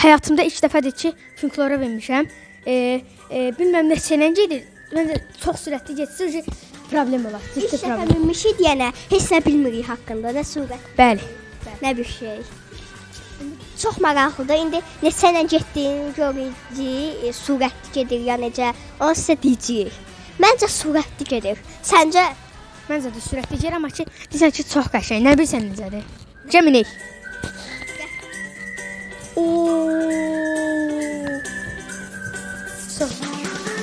həyatımda ilk dəfədir ki, folklora vermişəm. E, e, bilməm neçənənci idi. Məncə çox sürətli getsə problem olar. İlk Ciddi dəfə problem. minmişik yenə heç nə bilmirik haqqında, nə surət, Bəli. nə bir şey. Çox maraqlıdır. İndi neçə ilə getdiyini görəcəyik, e, surətli gedir ya necə, onu sizə deyəcəyik. Məncə surətli gedir. Səncə Məncə də sürətli gedir amma ki, deyirsən ki, çox qəşəng. Nə bilsən necədir? Gəminik. Çox. Qatardır.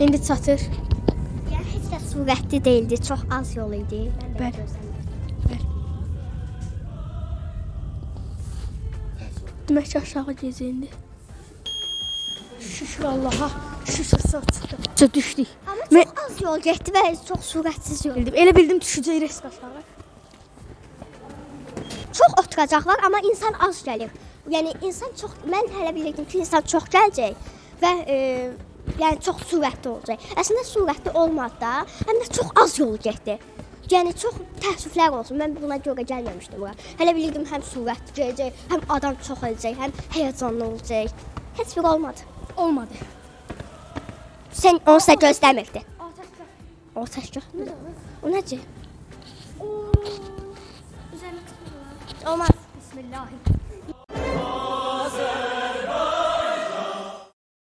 İndi çatır. Yəni heç də surətli deyildi, çox az yol idi. Bəli. Demək ki, aşağı gecə indi. Şükür Allaha. Şükür çıxdı. Düşdük. Amma Mən- çox az yol getdi və çox sürətsiz yol. Bildim. Elə bildim düşəcək risk aşağı. Çox oturacaqlar, amma insan az gəlir. Yəni insan çox mən hələ bilirdim ki, insan çox gələcək və e, yəni çox sürətli olacaq. Əslində sürətli olmadı da, həm də çox az yol getdi. Yəni çox təəssüflər olsun. Mən buna görə gəlməmişdim bura. Hələ bilirdim həm sürətli gələcək, həm adam çox olacaq, həm həyəcanlı olacaq. Heç bir olmadı. Olmadı. Sən onu sən gözləmirdin. O təşkil. O necə? Olmaz.